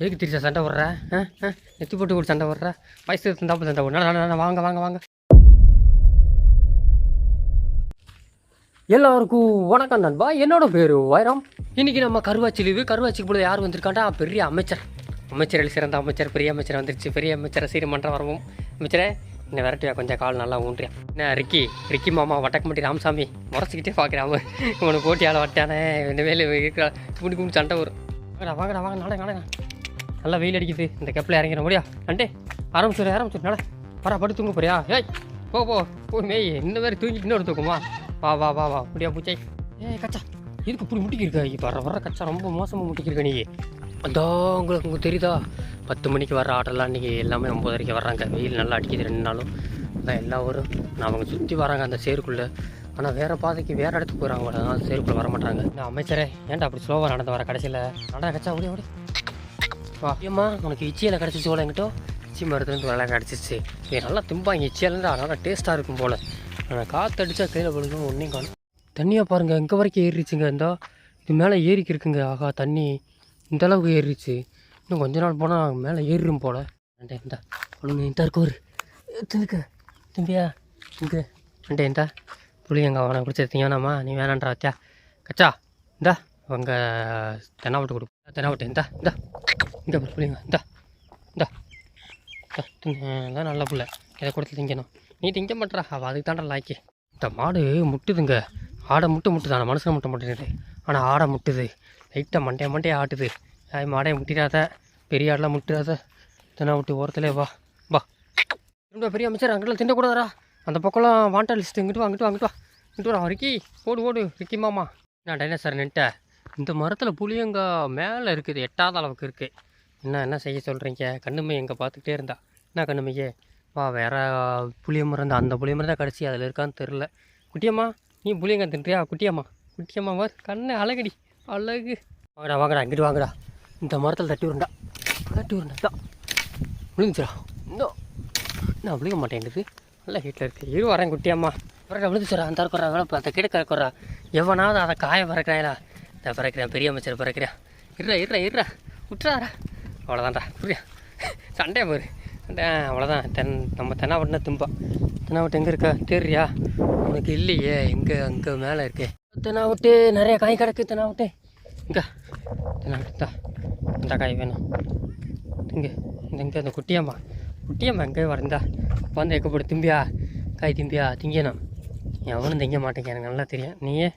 எதுக்கு திருச்சா சண்டை விட்ற ஆ நெத்தி போட்டு கூட சண்டை விட்ற வயசு இருந்தாப்புல சண்டை விட்ற வாங்க வாங்க வாங்க. எல்லாருக்கும் வணக்கம் நண்பா. என்னோட பேர் வைரம். இன்றைக்கி நம்ம கருவாச்சி லீவு கருவாச்சிக்கு போல யார் வந்திருக்காண்டா? பெரிய அமைச்சர். அமைச்சரில் சிறந்த அமைச்சர் பெரிய அமைச்சர் வந்துருச்சு. பெரிய அமைச்சரை சீரமன்றம் வரவும். அமைச்சரே இந்த விரட்டியா கொஞ்சம் கால் நல்லா ஊன்றியா? என்ன ரிக்கி ரிக்கி மாமா வட்டக்கமட்டி ராமசாமி முறைச்சிக்கிட்டே பார்க்குறான் உனக்கு போட்டியால் வட்டானே இந்த வேலை இருக்கா குடி குடி சண்டை வரும். வாங்கடா வாங்கடா வாங்க நாளை நாளை நல்லா வெயில் அடிக்குது. இந்த கப்பில் இறங்கிற முடியா? அண்டே ஆரம்பிச்சுரு ஆரம்பிச்சுரு நட. வர படுத்து தூங்க போறியா? ஏய் போ போ. போ மேய். இந்த மாதிரி தூங்கி இன்னொரு தூக்குமா? வா வா வா வா. முடியா பூச்சை. ஏய் கச்சா. இதுக்கு இப்படி முட்டிக்கிருக்கா? வர வர கச்சா ரொம்ப மோசமாக முட்டிக்கிருக்க நீ. அதோ உங்களுக்கு உங்களுக்கு தெரியுதா? பத்து மணிக்கு வர ஆட்டெல்லாம் இன்றைக்கி எல்லாமே ஒம்பதரைக்கு வர்றாங்க. வெயில் நல்லா அடிக்குது ரெண்டு நாளும். அதான் எல்லா ஊரும் நான் அவங்க சுற்றி வராங்க அந்த சேருக்குள்ளே. ஆனால் வேறு பாதைக்கு வேறு இடத்துக்கு போகிறாங்க போல. சேருக்குள்ளே வர மாட்டாங்க நான் அமைச்சரே ஏன்டா அப்படி ஸ்லோவாக நடந்து வர கடைசியில்? நடா கச்சா ஓடி ஓடி. வா. உனக்கு இச்சியில் கிடச்சிச்சு போல என்கிட்ட. இச்சி மருத்துலேருந்து நல்லா கிடச்சிச்சு. இது நல்லா திம்பாங்க இச்சியிலேருந்து நல்லா டேஸ்ட்டாக இருக்கும் போல். ஆனால் காற்று அடித்தா கையில் படுக்கும் ஒன்றையும் காணும். தண்ணியாக பாருங்கள் இங்கே வரைக்கும் ஏறிச்சுங்க இருந்தால் இது மேலே ஏறிக்கு இருக்குங்க ஆகா தண்ணி இந்தளவுக்கு ஏறிச்சு. இன்னும் கொஞ்ச நாள் போனால் மேலே ஏறிடும் போல். அண்டே இந்த ஒழுங்கு இந்த இருக்கோரு ஒரு. தம்பியா? இங்கே. அண்டே இந்த எங்கள் அவனை குடிச்சது வேணாமா? நீ வேணான்றா வச்சா கச்சா இந்தா. அவங்க தென்னாவட்டு கொடு. தென்னாவட்டு இந்தா இந்தா இங்கே பிள்ளைங்க இந்தா இந்தா இந்தா, நல்ல பிள்ளை இதை கொடுத்து திங்கணும் நீ திங்க மாட்டா அவள் அதுக்கு தாண்டா லாய்க்கு இந்த மாடு முட்டுதுங்க ஆடை முட்டு முட்டுது ஆனால் முட்ட மாட்டேங்குது ஆனால் ஆடை முட்டுது லைட்டாக மண்டையை மண்டையை ஆட்டுது ஆய் மாடையை முட்டிடாத பெரிய ஆடெலாம் முட்டிடாத தினா விட்டு ஓரத்துலேயே வா வா திரும்ப பெரிய அமைச்சர் அங்கெல்லாம் திண்டக்கூடாதா அந்த பக்கம்லாம் வாண்டா லிஸ்ட்டு இங்கிட்டு வா அங்கிட்டு வா அங்கிட்டு வா இங்கிட்டு வா ரிக்கி ஓடு ஓடு ரிக்கி மாமா நான் டைனோசர் நின்ட்டேன் இந்த மரத்தில் புளியங்கா மேலே இருக்குது எட்டாத அளவுக்கு இருக்குது என்ன என்ன செய்ய சொல்கிறீங்க கண்ணுமை எங்கே பார்த்துக்கிட்டே இருந்தா? என்ன கண்ணுமையே? வா வேற புளிய மருந்து அந்த புளிய மருந்து தான் கிடச்சி அதில் இருக்கான்னு தெரில குட்டியம்மா நீ புளியங்கா தின்றியா? குட்டியம்மா குட்டியம்மா வா கண்ணு அழகடி அழகு. வாங்கடா வாங்கடா இங்கிட்டு வாங்கடா. இந்த மரத்தில் தட்டி விடுண்டா தட்டி விடுண்டா தான் விழுந்துச்சிடா இந்தோ. நான் விழுக மாட்டேங்குது நல்லா ஹீட்டில் இருக்குது இரு வரேன் குட்டியம்மா. வரடா விழுந்துச்சிடா அந்த இருக்கிறா வேலை அந்த கிட்ட கறக்குறா. எவனாவது அதை காய பறக்கிறாங்களா இதை பிறக்கிறேன் பெரிய அமைச்சர் பிறக்கிறேன். இருறா இருறா இருறா விட்டுறாரா அவ்வளோதான்டா புரியா? சண்டே போரு சண்டே அவ்வளோதான் தென் நம்ம தென்னாவட்டினா தும்பா. தென்னாவட்டு எங்கே இருக்கா? தெரியா உனக்கு இல்லையே. எங்கே அங்கே மேலே இருக்கே. தென்னாவட்டு நிறைய காய் கிடக்கு தென்னாவட்டு. இங்கே தென்னாவட்டு இந்த. காய் வேணும். இங்கே இந்த இங்கே இந்த குட்டியம்மா. குட்டியம்மா எங்கே வரந்தா வந்து எக்கப்படு திம்பியா? காய் திம்பியா? திங்கணும். எவனும் திங்க மாட்டேங்க எனக்கு நல்லா தெரியும். நீயே?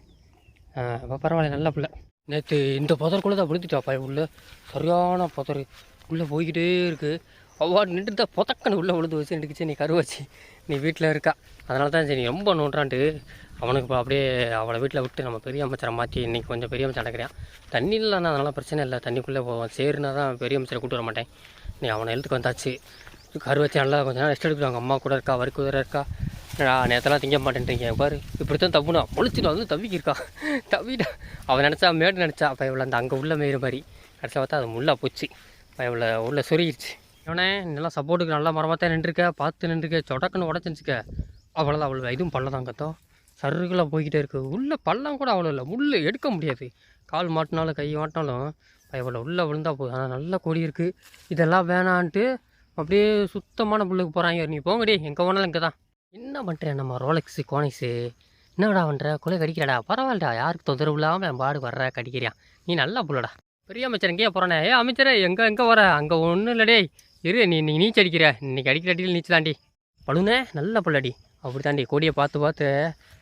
இப்போ பரவாயில்ல நல்ல பிள்ளை. நேற்று இந்த புதருக்குள்ளே தான் விழுந்துட்டாப்பா உள்ள. சரியான புதர். உள்ளே போய்கிட்டே இருக்குது அவ்வா நின்று தான் புதக்கன்னு உள்ளே விழுந்து வச்சு நின்றுக்குச்சு. நீ கருவாச்சு நீ வீட்டில் இருக்கா. அதனால தான் சரி ரொம்ப நோண்டான்ட்டு அவனுக்கு இப்போ அப்படியே அவளை வீட்டில் விட்டு நம்ம பெரிய அமைச்சரை மாற்றி இன்றைக்கி கொஞ்சம் பெரிய அமைச்சர் நடக்கிறேன் தண்ணி இல்லைன்னா அதனால் பிரச்சனை இல்லை. தண்ணிக்குள்ளே போவான் சேருனா தான் பெரிய அமைச்சரை கூட்டு வர மாட்டேன். நீ அவனை எழுத்துக்கு வந்தாச்சு. கருவாச்சி நல்லா கொஞ்சம் நேரம் ரெஸ்ட் எடுக்கிறாங்க அம்மா கூட இருக்கா வரி குதிரை இருக்கா. என்னடா நேரத்தெல்லாம் திங்க மாட்டேன்றீங்க. பாரு இப்படி தான் தப்புனா. முழிச்சிட்டு வந்து தவிக்கிருக்கான். தவிடா. அவன் நினச்சா மேடு நினச்சா அப்போ இவ்வளோ அந்த அங்கே உள்ள மேயிற மாதிரி. கடைசியில் பார்த்தா அது முள்ளா போச்சு. அப்போ இவ்வளோ உள்ளே சொருகிடுச்சு இவனே நல்லா சப்போர்ட்டுக்கு நல்லா மரமாக தான் நின்றுருக்க. பார்த்து நின்றுருக்க. சொடக்குன்னு உடச்சிருச்சுக்க அவ்வளோதான் அவ்வளோ இதுவும் பள்ளம் கத்தோம் சருகுலாம் போய்கிட்டே இருக்குது உள்ளே பள்ளம் கூட அவ்வளோ இல்லை. முள் எடுக்க முடியாது. கால் மாட்டினாலும் கை மாட்டினாலும் இவ்வளோ உள்ளே விழுந்தா போதும். ஆனால் நல்ல கொடி இருக்குது இதெல்லாம் வேணான்ட்டு அப்படியே சுத்தமான புல்லுக்கு போகிறாங்க நீ போங்கடி. எங்கே போனாலும் இங்கே தான் என்ன பண்ணுறேன் நம்ம ரோலெக்ஸு கோனிக்ஸு என்னடா பண்ணுற கொலை கடிக்கிறடா. பரவாயில்லடா. யாருக்கு தொந்தரவு இல்லாமல் என் பாடு வர்ற? கடிக்கிறியா? நீ நல்லா புள்ளடா. பெரிய அமைச்சர் எங்கேயே போகிறானே ஏ அமைச்சரே எங்கே எங்கே வர அங்கே ஒன்றும் இல்லடே. இரு நீ நீ நீச்சல் அடிக்கிற இன்னைக்கு அடிக்கிற அடியில் நீச்சல் தாண்டி பழுனே நல்ல புள்ளடி. அப்படி தாண்டி கொடியை பார்த்து பார்த்து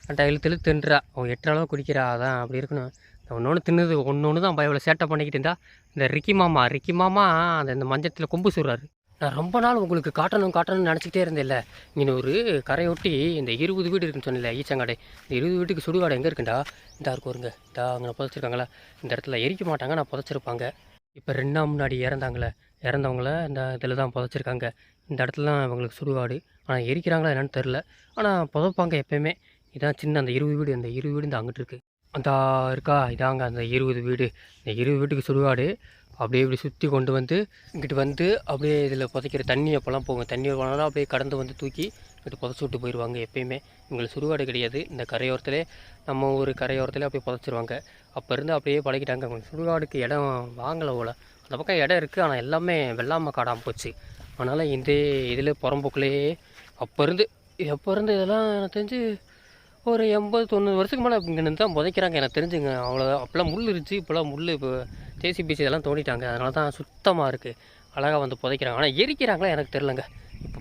கரெக்டாக இழுத்து இழுத்து தின்றா அவன் எட்டு அளவு குடிக்கிறா. அதான் அப்படி இருக்கணும். ஒன்று ஒன்று தின்னுது. ஒன்று ஒன்று தான் பயவில் சேட்டை பண்ணிக்கிட்டு இருந்தா. இந்த ரிக்கி மாமா ரிக்கி மாமா அந்த இந்த மஞ்சத்தில் கொம்பு சுடுறாரு. நான் ரொம்ப நாள் உங்களுக்கு காட்டணும் காட்டணும்னு நினச்சிக்கிட்டே இருந்தேன்ல. இங்கே ஒரு கரையொட்டி இந்த இருபது வீடு இருக்குன்னு சொன்னல ஈச்சங்காடை. இந்த இருபது வீட்டுக்கு சுடுகாடு எங்கே இருக்குண்டா? இந்த இருக்கு வருங்க இதா அங்கே புதைச்சிருக்காங்களா? இந்த இடத்துல எரிக்க மாட்டாங்க நான் புதைச்சிருப்பாங்க. இப்போ ரெண்டு நாள் முன்னாடி இறந்தாங்களே இறந்தவங்கள இந்த இதில் தான் புதைச்சிருக்காங்க. இந்த இடத்துல தான் இவங்களுக்கு சுடுகாடு. ஆனால் எரிக்கிறாங்களா என்னென்னு தெரில ஆனால் புதைப்பாங்க எப்பயுமே. இதான் சின்ன அந்த இருபது வீடு அந்த இருபது வீடு இந்த அங்கிட்டு இருக்குது அந்த இருக்கா? இதாங்க அந்த இருபது வீடு. இந்த இருபது வீட்டுக்கு சுடுகாடு. அப்படியே இப்படி சுற்றி கொண்டு வந்து இங்கிட்டு வந்து அப்படியே இதில் புதைக்கிற தண்ணி அப்போல்லாம் போகும். தண்ணி போனாலும் அப்படியே கடந்து வந்து தூக்கி இங்கிட்டு புதைச்சி விட்டு போயிடுவாங்க எப்பயுமே. எங்களுக்கு சுடுகாடு கிடையாது. இந்த கரையோரத்திலே நம்ம ஒரு கரையோரத்திலே அப்படியே புதைச்சிருவாங்க. அப்போ இருந்து அப்படியே பழகிட்டாங்க. அவங்க சுடுகாடுக்கு இடம் வாங்கலை போல். அந்த பக்கம் இடம் இருக்குது ஆனால் எல்லாமே வெள்ளாமை காடாமல் போச்சு. அதனால் இந்த இதில் புறம்போக்குலேயே அப்போ இருந்து எப்போ இருந்து இதெல்லாம் எனக்கு தெரிஞ்சு ஒரு எண்பது தொண்ணூறு வருஷத்துக்கு மேலே இங்கே நின்று தான் புதைக்கிறாங்க. எனக்கு தெரிஞ்சுங்க. அவ்வளோ அப்போல்லாம் முள் இருந்துச்சு. இப்போல்லாம் முள் இப்போ ஜேசிபிசி இதெல்லாம் தோண்டிட்டாங்க. அதனால தான் சுத்தமாக இருக்குது அழகாக வந்து புதைக்கிறாங்க. ஆனால் எரிக்கிறாங்களா எனக்கு தெரிலங்க இப்போ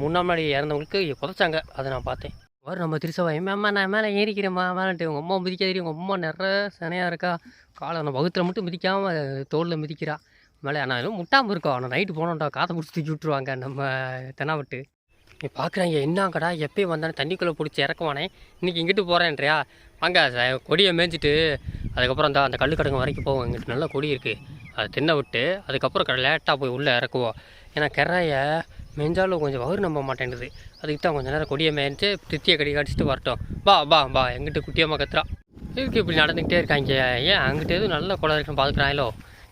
முன்னா முன்னாடி இறந்தவங்களுக்கு புதைச்சாங்க. அதை நான் பார்த்தேன். வர நம்ம திருசவா அம்மா நான் மேலே ஏறிக்கிறேம்மா மேலேட்டு உங்கள் அம்மா மிதிக்காதீங்க. உங்கள் அம்மா நிறைய சனையாக இருக்கா. காலை நான் வகுத்தில் மட்டும் மிதிக்காமல் தோளில் மிதிக்கிறா. மேலே ஆனால் எதுவும் முட்டாமல் இருக்கோம் ஆனால் நைட்டு போனோம்டா. காதை பிடிச்சி தூக்கி விட்ருவாங்க நம்ம தெனாவட்டு நீ பார்க்குறாங்க என்னங்கடா எப்பயும் வந்தானே? தண்ணிக்குள்ளே பிடிச்சி இறக்குவானே. இன்றைக்கி இங்கிட்டு போகிறேன்றியா வாங்க கொடியை மேய்ஞ்சிட்டு அதுக்கப்புறம் அந்த அந்த கல்லு வரைக்கும் போவோம். இங்கிட்டு நல்ல கொடி இருக்குது அதை தின்ன விட்டு அதுக்கப்புறம் லேட்டாக போய் உள்ளே இறக்குவோம். ஏன்னா கெரையை மெஞ்சாலும் கொஞ்சம் வயிறு நம்ப மாட்டேங்குது. அதுக்கு தான் கொஞ்சம் நேரம் கொடியை மேய்ஞ்சி தித்தியை கடி கடிச்சிட்டு வரட்டும். பா பா பா எங்கிட்ட குட்டியம்மா கத்துறா. இதுக்கு இப்படி நடந்துக்கிட்டே இருக்காங்க. ஏன் அங்கிட்ட எதுவும் நல்ல குளம் இருக்குன்னு பார்க்குறாங்களோ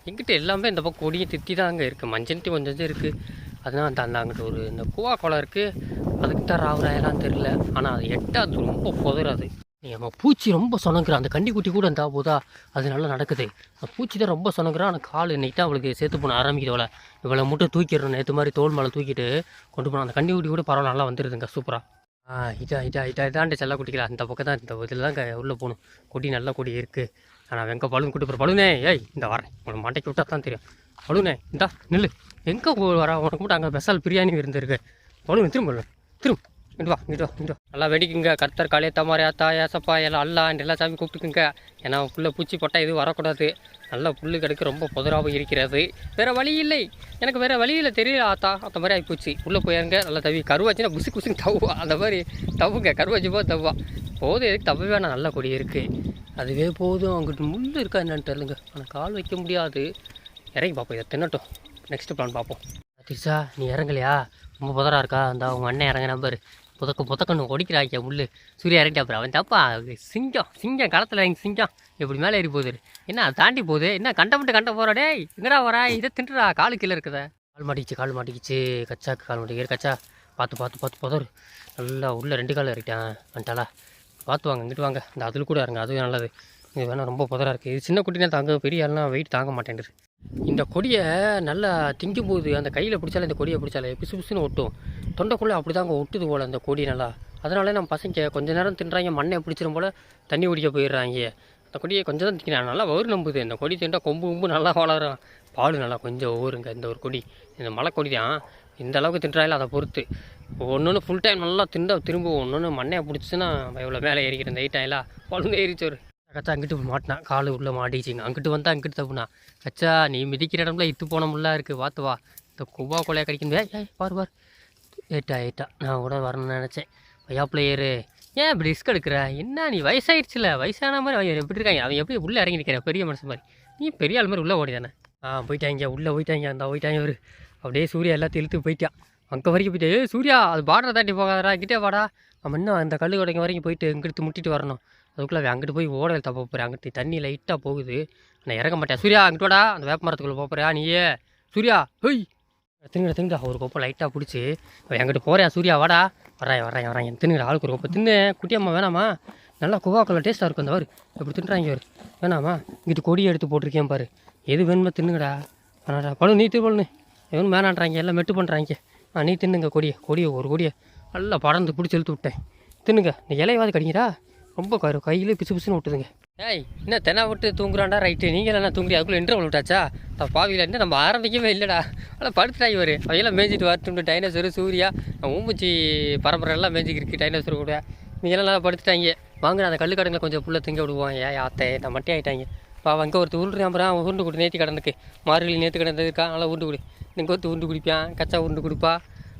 எங்கிட்ட எல்லாமே இந்த பக்கம் கொடியும் தித்தி தான் அங்கே இருக்குது மஞ்சள் கொஞ்சம் இருக்குது அதனால் அந்த அந்த அங்கிட்ட ஒரு இந்த கூவா குளம் இருக்குது அதுக்கு தான் ராவுராயெல்லாம் தெரில ஆனால் அது எட்டாது ரொம்ப புதறாது நம்ம பூச்சி ரொம்ப சொனங்குறா அந்த கண்டிக்குட்டி கூட இருந்தா போதா அது நல்லா நடக்குது. அந்த பூச்சி தான் ரொம்ப சொனங்குறா ஆனால் கால் இன்னைக்கு தான் அவளுக்கு சேர்த்து போன ஆரம்பிக்குது அவளை. இவளை மட்டும் தூக்கிடணும் நேற்று மாதிரி தோல் மேலே தூக்கிட்டு கொண்டு போனோம் அந்த கண்டிக்குட்டி கூட பரவாயில்ல நல்லா வந்துடுதுங்க சூப்பராக ஆ இதா இதா இதா இதாண்ட செல்ல குட்டிக்கலாம் அந்த பக்கம் தான் இந்த இதில் தான் உள்ளே போகணும். கொடி நல்ல கொடி இருக்குது ஆனால் வெங்க பலூன் கூட்டு போகிற பலூனே ஏய் இந்த வரேன். உனக்கு மண்டைக்கு விட்டா தான் தெரியும். பலூனே இந்தா நில்லு. எங்கே வர? உனக்கு மட்டும் அங்கே ஸ்பெஷல் பிரியாணி இருந்திருக்கு. பலூன் திரும்ப திரும்ப. இங்கிட்டு வா இங்கிட்டு வா இங்கிட்டு நல்லா வெடிக்குங்க. கர்த்தர் காளிய மாதிரி ஆத்தா ஏசப்பா எல்லாம் அல்லா எல்லா சாமி கூப்பிட்டுக்குங்க. ஏன்னா புல்ல பூச்சி போட்டால் எதுவும் வரக்கூடாது. நல்லா புல்லு கிடக்கு ரொம்ப புதராகவும் இருக்கிறது. வேறு வழி இல்லை. எனக்கு வேறு வழி இல்லை. தெரியல ஆத்தா. அந்த மாதிரி ஆகிப்போச்சு உள்ளே போயிருங்க. நல்லா தவி. கருவாச்சுன்னா புசு புசுன்னு தவுவா. அந்த மாதிரி தவுங்க கருவாச்சு போது தவுவா. போதும் எதுக்கு தவ வேணாம். நல்ல கொடி இருக்குது அதுவே போதும். அங்கிட்டு முள் இருக்கா என்னன்னு தெரிலுங்க ஆனால் கால் வைக்க முடியாது. இறங்கி பார்ப்போம் இதை தின்னட்டும். நெக்ஸ்ட் பிளான் பார்ப்போம். திரிசா நீ இறங்கலையா? ரொம்ப புதராக இருக்கா? அந்த அவங்க அண்ணன் இறங்க நம்பர் புதக்க புதக்கணும் ஒடிக்கிறாய்க்க முள்ளு. சூர்யா இறங்கிட்டா அப்புறம் அவன் தப்பா சிங்கம் சிங்கம் களத்தில் இறங்கி சிங்கம். இப்படி மேலே ஏறி போகுது? என்ன அதை தாண்டி போகுது? என்ன கண்டப்பட்டு கண்ட போகிறா டேய் எங்கடா வரா இதை தின்றுடா காலு கீழே இருக்குத. கால் மாட்டிக்கிச்சு கால் மாட்டிக்கிச்சு. கச்சாக்கு கால் மாட்டிக்கிற கச்சா. பார்த்து பார்த்து பார்த்து புதரு நல்லா உள்ளே ரெண்டு கால் இறக்கிட்டான் வந்துட்டாளா. பார்த்து வாங்க இங்கிட்டு வாங்க. இந்த அதில் கூட இறங்க அதுவே நல்லது. இது வேணால் ரொம்ப புதராக இருக்குது இது சின்ன குட்டினா தாங்க பெரிய ஆள்லாம் வெயிட் தாங்க மாட்டேங்குது. இந்த கொடியை நல்லா திங்கும் போது அந்த கையில் பிடிச்சாலே இந்த கொடியை பிடிச்சாலே. பிசு பிசுன்னு ஒட்டும். தொண்டைக்குள்ளே அப்படி தாங்க ஒட்டுது போல் அந்த கொடி நல்லா. அதனால நம்ம பசங்க கொஞ்ச நேரம் தின்றாங்க மண்ணை பிடிச்சிரும் போல் தண்ணி குடிக்க போயிடுறாங்க. அந்த கொடியை கொஞ்சம் தான் திங்கிறாங்க நல்லா வயிறு நம்புது. இந்த கொடி தின்றா கொம்பு கொம்பு நல்லா வளரும். பால் நல்லா கொஞ்சம் ஊருங்க இந்த ஒரு கொடி. இந்த மலை கொடி தான் இந்த அளவுக்கு தின்றாயில அதை பொறுத்து. ஒன்று ஒன்று ஃபுல் டைம் நல்லா திண்டா திரும்ப ஒன்று ஒன்று மண்ணையை பிடிச்சின்னா இவ்வளோ மேலே ஏறிக்கிறேன் இந்த எயிட் ஆயிலா. பழுந்து ஏறிச்சோரு ஒரு கச்சா அங்கிட்டு போய் மாட்டினான் காலு உள்ளே மாட்டிச்சிங்க அங்கிட்டு வந்தால் அங்கிட்டு தப்புனா. கச்சா நீ மிதிக்கிற இடம்ல இத்து போன முள்ளா இருக்குது பார்த்து வா. இந்த குவா கொலையாக கடிக்கணும். ஏய் ஏய் பாரு பார். ஏட்டா ஏட்டா. நான் கூட வரணும்னு நினச்சேன். ஐயா பிள்ளையரு ஏன் இப்படி ரிஸ்க் எடுக்கிற? என்ன நீ வயசாயிடுச்சுல? வயசான மாதிரி அவன் எப்படி இருக்காங்க? அவன் எப்படி உள்ளே இறங்கி நிற்கிற பெரிய மனுஷன் மாதிரி. நீ பெரிய ஆள் மாதிரி உள்ளே ஓடிதானே? ஆ போயிட்டாங்க. உள்ளே போயிட்டாங்க. அந்த போயிட்டாங்க ஒரு அப்படியே சூர்யா எல்லாத்தையும் இழுத்து போயிட்டான் அங்கே வரைக்கும் போயிட்டு. ஏய் சூர்யா அது பார்டரை தாண்டி போகாதடா. கிட்டே வாடா. அவன் இன்னும் அந்த கல்லு கடைங்க வரைக்கும் போயிட்டு இங்கிட்டு முட்டிட்டு வரணும். அதுக்குள்ளே அவன் அங்கிட்டு போய் ஓட தப்ப போகிறேன் அங்கிட்டு தண்ணி லைட்டாக போகுது. நான் இறங்க மாட்டேன். சூர்யா அங்கிட்டு வாடா. அந்த வேப்ப மரத்துக்குள்ளே போகிறியா நீயே. சூர்யா ஹொய். தின்னுடா தின்னுடா. ஒரு கோப்பம் லைட்டாக பிடிச்சி என்கிட்ட போகிறேன் சூர்யா வாடா. வரான் வரான் வரான் என் தின்னுடா ஆளுக்கு ஒரு கோப்பை. தின்னு குட்டியம்மா வேணாமா? நல்லா குவாக்கெல்லாம் டேஸ்ட்டாக இருக்கும் அந்த வாரு எப்படி தின்றாங்க அவர் வேணாமா? இங்கிட்டு கொடி எடுத்து போட்டிருக்கேன் பாரு. எது வேணுமோ தின்னுங்கடா. வேணாடா. பழு நீ திருப்பழு எவனும் வேணான்றாங்க. எல்லாம் மெட்டு பண்ணுறாங்க ஆ நீ தின்னுங்க கொடியை. கொடியை ஒரு கொடியை. நல்லா படர்ந்து பிடிச்சி இழுத்து விட்டேன். தின்னுங்க. இந்த இலையவாது கடிங்கடா ரொம்ப கரு கையில் பிசு பிசுன்னு விட்டுதுங்க. ஏய் என்ன தென்னா விட்டு தூங்குறான்டா ரைட்டு நீங்கள் என்ன தூங்குறி அதுக்குள்ளே இன்டர்வல் விட்டாச்சா? நான் பாவியில் என்ன நம்ம ஆரம்பிக்கவே இல்லைடா. ஆனால் படுத்துட்டாங்க இவர். அவையெல்லாம் மேய்ஞ்சிட்டு வரட்டும் டைனோசர் சூர்யா. ஊம்பூச்சி பரம்பரை எல்லாம் மேய்ஞ்சிக்கிருக்கு டைனோசர் கூட. நீங்களாம் நல்லா படுத்துட்டாங்க. வாங்க அந்த கல்லு கடங்களை கொஞ்சம் புள்ள திங்க விடுவோம். ஏன் ஆத்தே நான் மட்டே ஆகிட்டாங்க பா அங்கே ஒருத்தர் உருண்டு அப்புறம் உருண்டு கொடுத்து நேற்று கிடந்துக்கு. மார்கழி நேற்று கிடந்தது இருக்கா? நல்லா உருண்டு குடி. நீங்கள் ஒருத்தர் உருண்டு குடிப்பான் கச்சா உருண்டு கொடுப்பா.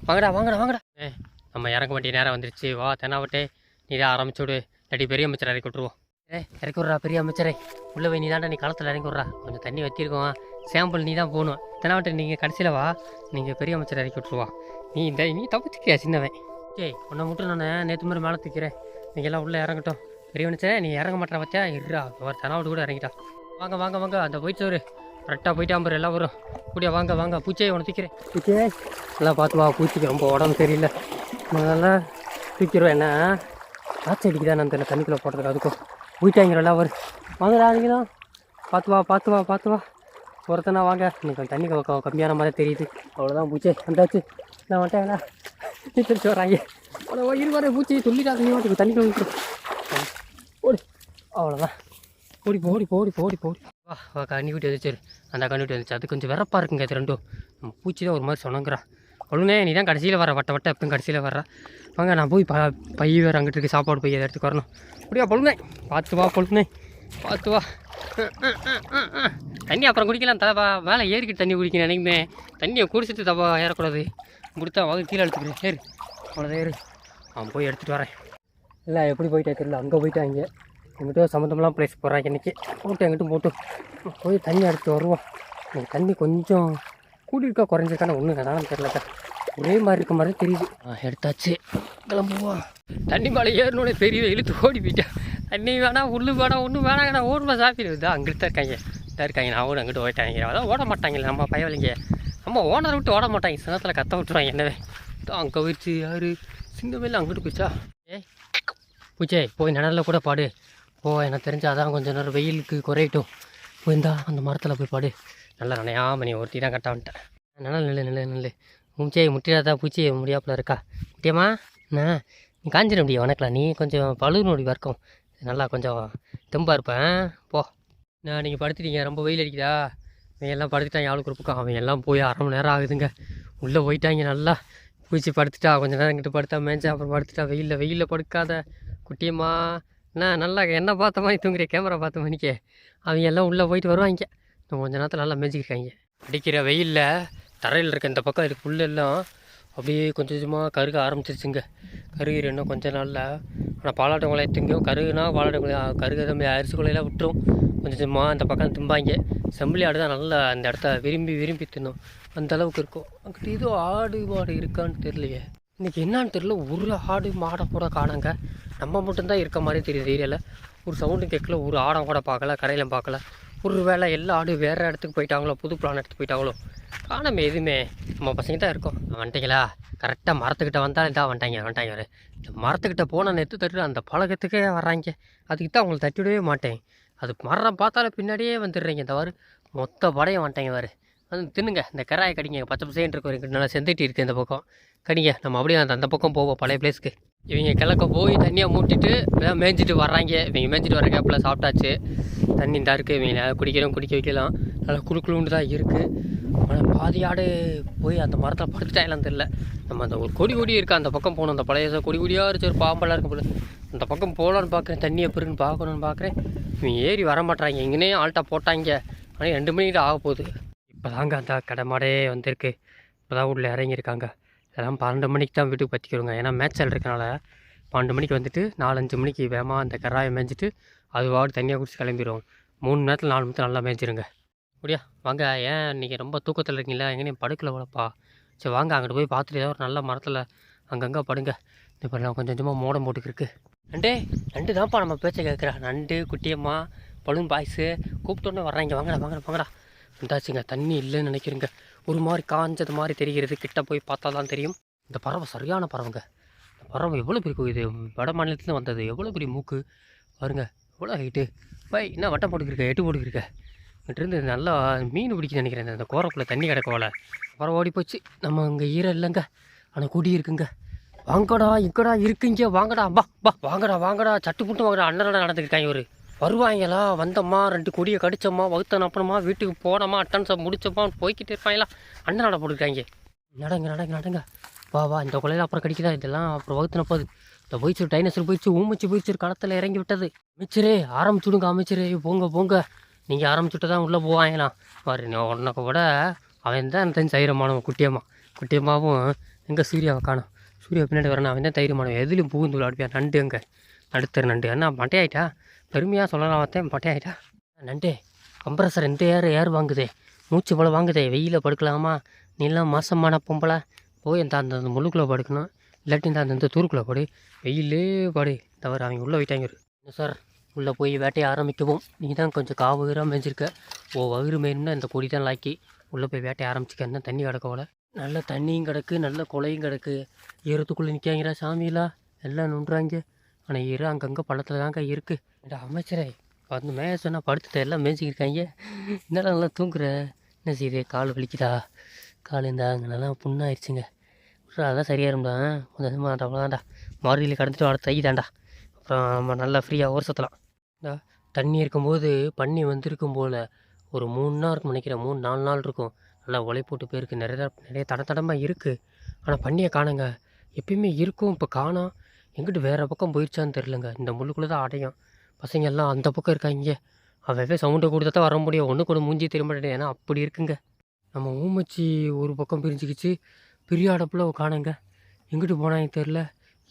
வாங்கடா வாங்கடா வாங்கடா. ஏ நம்ம இறங்க வேண்டிய நேரம் வந்துருச்சு. வா தென்னாவட்டே நீ தான் ஆரம்பிச்சு இல்லாட்டி பெரிய அமைச்சர் இறக்கி விட்ருவோம் ஏ இறக்கி விட்றா பெரிய அமைச்சரே. உள்ள போய் நீ தாண்டா நீ களத்தில் இறக்கி விட்றா. கொஞ்சம் தண்ணி வச்சிருக்கோம் சாம்பிள் நீ தான் போகணும் தெனாவட்டை நீங்கள் கடைசியில் வா. நீங்கள் பெரிய அமைச்சர் இறக்கி விட்ருவா நீ இந்த நீ தப்பிச்சுக்கிறியா சின்னவன்? ஏய் உன்னை மட்டும் நான் நேற்று மாதிரி மேலே தூக்கிறேன். நீங்கள் எல்லாம் உள்ளே இறங்கட்டும். பெரிய அமைச்சரே நீ இறங்க மாட்டா வச்சா இருடா ஒரு தெனாவட்டு கூட இறங்கிட்டா வாங்க வாங்க வாங்க. அந்த போயிட்டு ஒரு கரெக்டாக போயிட்டான் பாரு எல்லாம் வரும். கூடிய வாங்க வாங்க. பூச்சே உன தூக்கிறேன். பூச்சே? நல்லா பார்த்து வா பூச்சிக்கு ரொம்ப உடம்பு சரியில்லை. முதல்ல தூக்கிடுவேன் என்ன? காற்று அடிக்குதா நான் தெரியல. தண்ணிக்குள்ளே போடுறதுக்கு அதுக்கும் போயிட்டாங்க எல்லாம் வரும் வாங்கடா பார்த்து வா பார்த்து வா பார்த்து வா. ஒருத்தனா வாங்க. இன்னைக்கு தண்ணி கம்மியான மாதிரி தெரியுது. அவ்வளோதான் பூச்சே. வந்தாச்சு. நான் வந்துட்டேங்களா திருச்சி வராங்க அவ்வளோ இருவாரு வர பூச்சி. துள்ளிடாது நீ வாட்டுக்கு தண்ணி கவிட்டு ஓடி. அவ்வளோதான் ஓடி போடி போடி போடி ஓடி போ, வா வா கண்ணிக்குட்டி வந்துச்சு அந்த கண்ணிக்குட்டி வந்துச்சு அது கொஞ்சம் வெறப்பாக இருக்குங்க அது ரெண்டும். நம்ம பூச்சி தான் ஒரு மாதிரி சொன்னங்கிறான் ஒழுங்கே நீ தான் கடைசியில் வர வட்ட வட்ட எப்பவும் கடைசியில் வர்ற. வாங்க நான் போய் ப பை வேறு அங்கிட்டு இருக்கு சாப்பாடு போய் அதை எடுத்து வரணும். அப்படியா பொழுங்க பார்த்து வா பொழுங்க பார்த்து வா. தண்ணி அப்புறம் குடிக்கலாம் தவா மேலே ஏறிக்கிட்டு தண்ணி குடிக்கணும் நினைக்குமே தண்ணியை குடிச்சிட்டு தவா ஏறக்கூடாது. முடித்தா வந்து கீழே எடுத்துக்கிறேன் ஏறு. அவ்வளோதான் ஏறு. அவன் போய் எடுத்துகிட்டு வரேன். இல்லை எப்படி போயிட்டே தெரியல. அங்கே போயிட்டாங்க எங்கிட்ட சம்மந்தமெல்லாம் ப்ளேஸ் போகிறாங்க இன்றைக்கி போட்டு எங்கிட்ட போட்டு. போய் தண்ணி எடுத்து வருவோம். எனக்கு தண்ணி கொஞ்சம் கூடியிருக்கா குறைஞ்சிருக்கான ஒன்றும் கதானம் தெரியலக்கா. ஒரே மாதிரி இருக்க மாதிரி தெரியுது. எடுத்தாச்சு. கிளம்புவோம். தண்ணி மலை ஏறணுன்னு பெரிய இழுத்து ஓடி போயிட்டேன். தண்ணி வேணாம் உள்ளு வேணாம் ஒன்றும் வேணாம் நான் ஓடுமா சாப்பிடுது அங்கிட்டு தான் இருக்காங்க. தான் இருக்காங்க. நான் ஓடு அங்கிட்டு ஓட்டாங்க அதான் ஓட மாட்டாங்க நம்ம பயவலிங்க நம்ம ஓனரை விட்டு ஓட மாட்டாங்க. சின்னத்தில் கத்த விட்டுருவாங்க என்னவே. அங்கே போயிடுச்சு. யார்? சின்ன வேலை அங்கிட்டு போயிடுச்சா? ஏ பூச்சே போய் நிழலில் கூட பாடு. ஓ எனக்கு தெரிஞ்சு அதான் கொஞ்சம் நேரம் வெயிலுக்கு குறையட்டும். போயிருந்தா அந்த மரத்தில் போய் பாடு. நல்லா நினையாம நீ ஒருத்தி தான் கட்ட வந்துட்டேன் நல்லா நில்லு நில்லு. நில்லு பூச்சே முட்டிடாதா பூச்சி முடியாப்புல இருக்கா? முட்டியம்மா? என்ன? நீ காஞ்சிட முடியும் வணக்கலாம் நீ கொஞ்சம் பழுனோடி வர்க்கம். நல்லா கொஞ்சம் தெம்பாக இருப்பேன் போ. நான் நீங்கள் படுத்துட்டீங்க? ரொம்ப வெயில் அடிக்குதா? அவன் எல்லாம் படுத்துட்டாங்க ஆளுக்கு ஒரு அவன் எல்லாம் போய் அரை மணி நேரம் ஆகுதுங்க. உள்ளே போயிட்டாங்க நல்லா. பூச்சி படுத்துட்டா கொஞ்ச நேரம் இங்கிட்டு படுத்தா மேய்ச்சா அப்புறம் படுத்துட்டா. வெயிலில் வெயிலில் படுக்காத. குட்டியம்மா. என்ன நல்லா என்ன பார்த்த மாதிரி கேமரா பார்த்த மணிக்கே அவங்க எல்லாம் உள்ளே போயிட்டு வருவாங்க. இன்னும் கொஞ்ச நேரத்தில் நல்லா மேய்ச்சிருக்காங்க அடிக்கிற வெயிலில் தரையில் இருக்க இந்த பக்கம் இதுக்கு புல்லெல்லாம் அப்படியே கொஞ்சம் கொஞ்சமாக கருக ஆரம்பிச்சிருச்சுங்க. கருகிற இன்னும் கொஞ்ச நாளில். ஆனால் பாலாட்டு குலையை திங்கும் கருகுனா பாலாட்டு குலை கருக தம்பி அரிசி குலையெல்லாம் விட்டுரும். கொஞ்சம் கொஞ்சமாக அந்த பக்கம் திம்பாங்க. செம்பிளி ஆடு தான் நல்லா அந்த இடத்த விரும்பி விரும்பி தின்னும். அந்த அளவுக்கு இருக்கும். அங்கிட்ட ஏதோ ஆடு மாடு இருக்கான்னு தெரியலையே. இன்றைக்கி என்னான்னு தெரியல. ஒரு ஆடு மாடை கூட காணாங்க. நம்ம மட்டும்தான் இருக்க மாதிரி தெரியுது. ஏரியாவில் ஒரு சவுண்டு கேட்கல. ஒரு ஆடம் கூட பார்க்கல. கரையிலும் பார்க்கல. ஒரு வேளை எல்லா ஆடு வேறு இடத்துக்கு போயிட்டாங்களோ புது பிளான் எடுத்து போயிட்டாங்களோ? காணமே எதுவுமே. நம்ம பசங்க தான் இருக்கோம் வந்துட்டீங்களா? கரெக்டாக மரத்துக்கிட்ட வந்தால் இதாக வந்துட்டாங்க வந்துட்டாங்க ஒரு இந்த மரத்துக்கிட்ட போனால் நெத்து தட்டு அந்த பழக்கத்துக்கே வர்றாங்க. அதுக்கு தான் அவங்களை தட்டிவிடவே மாட்டேன். அது மரம் பார்த்தாலே பின்னாடியே வந்துடுறீங்க இந்த வாரு மொத்த படையும் வந்துட்டாங்க வாரு வந்து தின்னுங்க. இந்த கராயை கடிங்க. பச்சை பசேன்னு இருக்கும் நல்லா செந்துட்டு இருக்குது இந்த பக்கம். கடிங்க. நம்ம அப்படியே அந்த அந்த பக்கம் போவோம் பழைய பிளேஸ்க்கு இவங்க கிழக்க போய் தண்ணியை மூட்டிட்டு இப்பதான் மேய்ஞ்சிட்டு வர்றாங்க. இவங்க மேய்ஞ்சிட்டு வர கேப்பில் சாப்பிட்டாச்சு. தண்ணி இந்த இருக்குது இவங்க குடிக்கிறோம் குடிக்க வைக்கலாம். நல்லா குழுக்குழுண்டு தான் இருக்குது ஆனால் பாதி ஆடு போய் அந்த மரத்தில் படுத்துட்டாங்களான்னு தெரில நம்ம அந்த ஒரு கொடி கொடி இருக்குது அந்த பக்கம் போகணும். அந்த பழைய கொடி கொடியாக இருந்துச்சு. ஒரு பாம்பெல்லாம் இருக்கும் போல. அந்த பக்கம் போகலான்னு பார்க்குறேன். தண்ணி எப்படி இருக்குன்னு பார்க்கணுன்னு பார்க்குறேன். இவங்க ஏறி வர மாட்றாங்க. எங்கேனே ஆள்கிட்ட போட்டாங்க. ஆனால் ரெண்டு மணிக்கிட்ட ஆக போகுது இப்போ தாங்க அந்த கடை மாடே வந்திருக்கு. இப்போ தான் உள்ளே இறங்கியிருக்காங்க. எல்லாம் பன்னெண்டு மணிக்கு தான் வீட்டுக்கு பற்றிக்கிறோங்க ஏன்னா மேட்சல் இருக்கனால பன்னெண்டு மணிக்கு வந்துட்டு நாலஞ்சு மணிக்கு வேகமாக அந்த கராயை மேய்ஞ்சிட்டு அது வாடு தனியாக குடிச்சு கிளம்பிடுவோம் மூணு நேரத்தில் நாலு மணி நல்லா மேய்ச்சிருங்க அப்படியா? வாங்க ஏன் நீங்கள் ரொம்ப தூக்கத்தில் இருக்கீங்களா? எங்கேயும் படுக்கல போலப்பா. சரி வாங்க அங்கிட்டு போய் பார்த்துட்டு ஏதோ ஒரு நல்ல மரத்தில் அங்கங்கே படுங்க. இப்போ நான் கொஞ்சம் கொஞ்சமாக மோடம் போட்டுக்கிருக்கு. நண்டே நண்டு தான்ப்பா நம்ம பேச்சை கேட்குறா நண்டு குட்டியம்மா பலூன் பாய்ஸு கூப்பிட்டோன்னே வர்றாங்க வாங்கடா வாங்கடா வாங்கடா. இந்தாச்சுங்க தண்ணி இல்லைன்னு நினைக்கிறேங்க. ஒரு மாதிரி காஞ்சது மாதிரி தெரிகிறது கிட்ட போய் பார்த்தா தான் தெரியும். இந்த பறவை சரியான பறவைங்க. இந்த பறவை எவ்வளோ பெரிய இது? வட மாநிலத்துலேருந்து வந்தது. எவ்வளோ பெரிய மூக்கு? பாருங்க எவ்வளோ ஹைட்டு பை என்ன வட்டம் போட்டுக்கிருக்க? எட்டு போட்டுக்கிருக்க? இங்கிட்டிருந்து நல்லா மீன் பிடிக்க நினைக்கிறேன். இந்த- கோரக்குள்ளே தண்ணி கிடக்கோல பறவை ஓடி போச்சு. நம்ம இங்கே ஈரம் இல்லைங்க. ஆனால் குடி இருக்குங்க. வாங்கடா இங்கடா இருக்குங்க. வாங்கடா பா பா வாங்கடா வாங்கடா. சட்டு புட்டு வாங்கடா. அண்ணனடா நடந்துக்கிட்டாங்க ஒரு வருவாங்களா? வந்தம்மா ரெண்டு கொடியை கடிச்சம்மா வகுத்தன் அப்புறமா வீட்டுக்கு போனோமா அட்டன்ஸை முடிச்சோமா போய்கிட்டு இருப்பாங்களா? நட போட்டுருக்காங்க. நடங்க நடங்க நடங்க. வா வா இந்த கொலையில் அப்புறம் கடிக்குதா? இதெல்லாம் அப்புறம் வகுத்துன போகுது இந்த போயிடுச்சு டைனோசர் போயிடுச்சு ஊமிச்சு போயிடுச்சு களத்தில் இறங்கி விட்டது. அமைச்சரே ஆரம்பிச்சுடுங்க அமைச்சரே. போங்க போங்க. நீங்கள் ஆரம்பிச்சுட்டு தான் உள்ளே போவாங்களாம் பாரு நான் கூட அவன் தான் தனி தைரியமானவன் குட்டியம்மா. குட்டியம்மாவும் எங்கே சூர்யாவை காணும். சூர்யா பின்னாடி வரணும் அவன் தான் தைரியமானவன். எதுலையும் பூந்து விளையாடுப்பியா நண்டு எங்கே? நடுத்தர் நண்டு. என்ன மட்டையாயிட்டா பெருமையாக சொல்லலாம் பார்த்தேன் பட்டையாயிட்டா நண்டே கம்ப்ரஸர் இந்த ஏர் ஏர் வாங்குதே? மூச்சு போல் வாங்குதே வெயிலில் படுக்கலாமா? நீலாம் மாசமான பொம்பளை. போய் இந்த அந்த முழுக்குள்ளே படுக்கணும் இல்லாட்டி இந்த அந்த இந்த தூருக்குள்ளே படு. வெயிலே படு. தவிர அவங்க உள்ளே போயிட்டாங்க. என்ன சார்? உள்ளே போய் வேட்டையை ஆரம்பிக்கவும். நீ தான் கொஞ்சம் காவுகிறாக மேய்ஞ்சிருக்க ஓ வயிறு மேய்னா இந்த கொடி தான் லாக்கி. உள்ளே போய் வேட்டையை ஆரம்பிச்சிக்க. என்ன தண்ணி கிடக்கோல நல்ல தண்ணியும் கிடக்கு நல்ல கொலையும் கிடக்கு. ஈரத்துக்குள்ளே நிற்காங்கிறா சாமியெல்லாம். எல்லாம் நுண்டுறாங்க ஆனால் இரு அங்கங்கே பள்ளத்தில் தாங்க இருக்குது இந்த அமைச்சரே வந்து மேய சொன்னால் படுத்துட்டு எல்லாம் மேய்ச்சிக்கிருக்காங்க என்னடா நல்லா தூங்குற? என்ன செய்யுது கால் வலிக்குதா? கால் இந்த அங்கெல்லாம் புண்ணாயிருச்சுங்க. அப்புறம் சரியாக இருந்தா கொஞ்சம் கொஞ்சமாக அவ்வளோதான்டா மாறுதியில் கடந்துட்டு வர தை அப்புறம் நம்ம நல்லா ஃப்ரீயாக ஊர் சுற்றலாம் இந்த தண்ணி இருக்கும்போது பண்ணி வந்திருக்கும் போல் ஒரு மூணு நாள் இருக்கும் நினைக்கிறேன். மூணு நாலு நாள் இருக்கும். நல்லா உழை போட்டு போயிருக்கு. நிறைய நிறைய தட தடமாக இருக்குது ஆனால் பண்ணியை காணுங்க. எப்பயுமே இருக்கும் இப்போ காணோம். எங்கிட்டு வேறு பக்கம் போயிடுச்சான்னு தெரிலங்க இந்த முள்ளுக்குள்ளே தான் அடையும் பசங்க எல்லாம் அந்த பக்கம் இருக்காங்க. அவவே சவுண்டை கொடுத்தா தான் வர முடியும். ஒன்று கூட மூஞ்சி தெரிய ஏன்னா அப்படி இருக்குங்க. நம்ம ஊமச்சி ஒரு பக்கம் பிரிஞ்சுக்கிச்சு. பெரிய அடப்பில் காணுங்க. எங்கிட்டு போனாங்க தெரில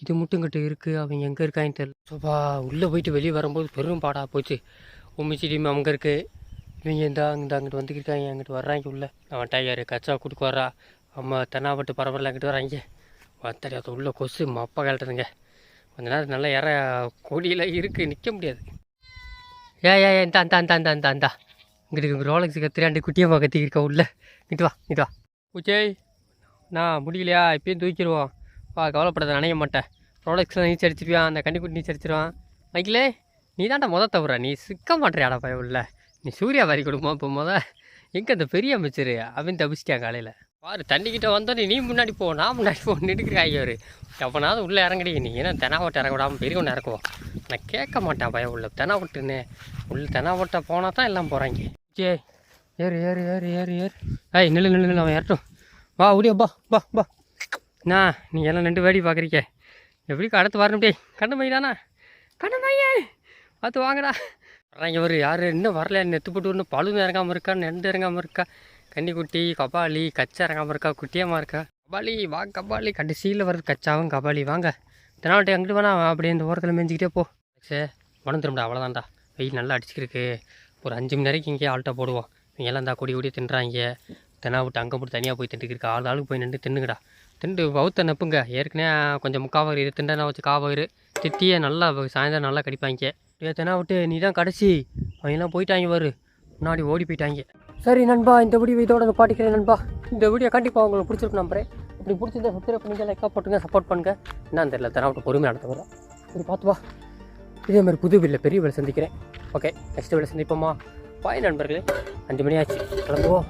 இது மட்டும் இங்கிட்ட இருக்குது அவங்க எங்கே இருக்காங்க தெரில சோப்பா உள்ளே போயிட்டு வெளியே வரும்போது பெரும் பாடாக போச்சு. ஊமச்சி டீம் அங்கே இருக்குது இவங்க இந்த இந்த அங்கிட்டு வந்துக்கிருக்காங்க. அங்கிட்டு வர்றாங்க உள்ளே. அவன் டைகர் கச்சா கொடுக்க வரா அம்மா தென்னாப்பட்டு பரவாயில்ல அங்கிட்டு வராங்க வத்தடி அது உள்ள கொசு மப்பா கழட்டுதுங்க. கொஞ்ச நேரம் நல்லா இற கொடியில் இருக்குது நிற்க முடியாது. ஏ ஏ ஏ, இந்தா தான் தான் தான் தான் இந்தா. இங்கிட்டு ரோலக்ஸ் கத்திரியாண்டு குட்டியம்மா கத்திக்கிருக்க உள்ள. இட்டு வா இட்டு வா. பூச்சே நான் முடியலையா? இப்பயும் தூக்கிடுவோம். வா கவலைப்படாத நினைக்க மாட்டேன். ரோலக்ஸில் நீச்சல் அடிச்சிருவான் அந்த கன்னிக்குட்டி நீச்சல் அடிச்சிருவான். மைக்கிலே நீ தான்டா முத தவிர நீ சிக்க மாட்டேறியாடா பய உள்ள. நீ சூர்யா வரி கொடுமா இப்போ முத. எங்கே அந்த பெரிய அமைச்சர்? அவன் தப்பிச்சிட்டான் காலையில். பாரு தண்ணிக்கிட்ட வந்தோடனே நீ முன்னாடி போ நான் முன்னாடி போ நின்றுக்கிறாய் அவர் எவனாவது உள்ளே இறங்கடி நீ ஏன்னா தெனாவட்டை இறங்க விடாமல் பெரிய ஒன்று இறக்குவோம் நான் கேட்க மாட்டேன் பய உள்ள தெனாவட்டுன்னு உள்ள தெனாவட்டை போனால் தான் எல்லாம் போகிறாங்க சே ஏறு ஏறு ஏறு ஏறு ஏறு. ஐய் நில்லு நில்லு நில்லு அவன் ஏறட்டும் வா உடியா பா பா பா நான் நீ எல்லாம் ரெண்டு வேடி பார்க்குறீங்க. எப்படி அடுத்து வரணும் டே கண்ணு மை தானே கண்ணு மையே. பார்த்து வாங்கடா. வர்றாங்க ஒரு யார்? இன்னும் வரல நெத்து போட்டு இன்னும் பழுது இறங்காமல் இருக்கா? நெண்டு இறங்காமல் இருக்கா? கன்னிக்குட்டி கபாலி கச்சா இறங்காமல் இருக்கா? குட்டியமாக இருக்கா? கபாலி வா கபாலி. கடைசியில் வர்றது கச்சாவும் கபாலி. வாங்க. தினாவட்டி அங்கிட்டு வேணா அப்படியே இந்த ஓரத்தில் மேய்ஞ்சிக்கிட்டே போ. சே வளர்ந்துரும்டா அவ்வளோதான்டா வெயில் நல்லா அடிச்சுக்கிருக்கு. ஒரு அஞ்சு மணி நேரத்துக்கு இங்கேயே ஆள்கிட்ட போடுவோம். இவங்க எல்லாம் இந்த கொடி கொடி தின்றாங்க. தினா விட்டு அங்கே போட்டு தனியாக போய் திண்டுக்கிருக்கு ஆள் ஆளுக்கு போய் நின்று தின்னுங்கடா. திண்டு வவுத்த நப்புங்க. ஏற்கனவே கொஞ்சம் முக்காவயிறு இது திண்டனா வச்சு காவயிறு திட்டியே நல்லா சாயந்தரம் நல்லா கடிப்பாங்க. தினா விட்டு நீ தான் கடைசி. அவங்கெல்லாம் போயிட்டாங்க வரு முன்னாடி ஓடி போயிட்டாங்க. சரி நண்பா இந்த வீடியோ இதோட பாட்டிக்கிறேன் நண்பா. இந்த வீடியோ கண்டிப்பாக உங்களுக்கு பிடிச்சிருக்கு நம்புறேன். இப்படி பிடிச்சிருந்தா சப்ஸ்கிரைப் பண்ணுங்க லைக்காக போட்டுங்க சப்போர்ட் பண்ணுங்க. என்னன்னு தெரியல தெனா விட்டு பொறுமையாக நடத்த வரும் சரி பார்த்து வா. இதே மாதிரி புது வீட்டில் பெரிய வீட்டில் சந்திக்கிறேன். ஓகே நெக்ஸ்ட் வேலை சந்திப்போமா? பாய் நண்பர்களே. அஞ்சு மணி ஆச்சு. கிளம்புவோம்.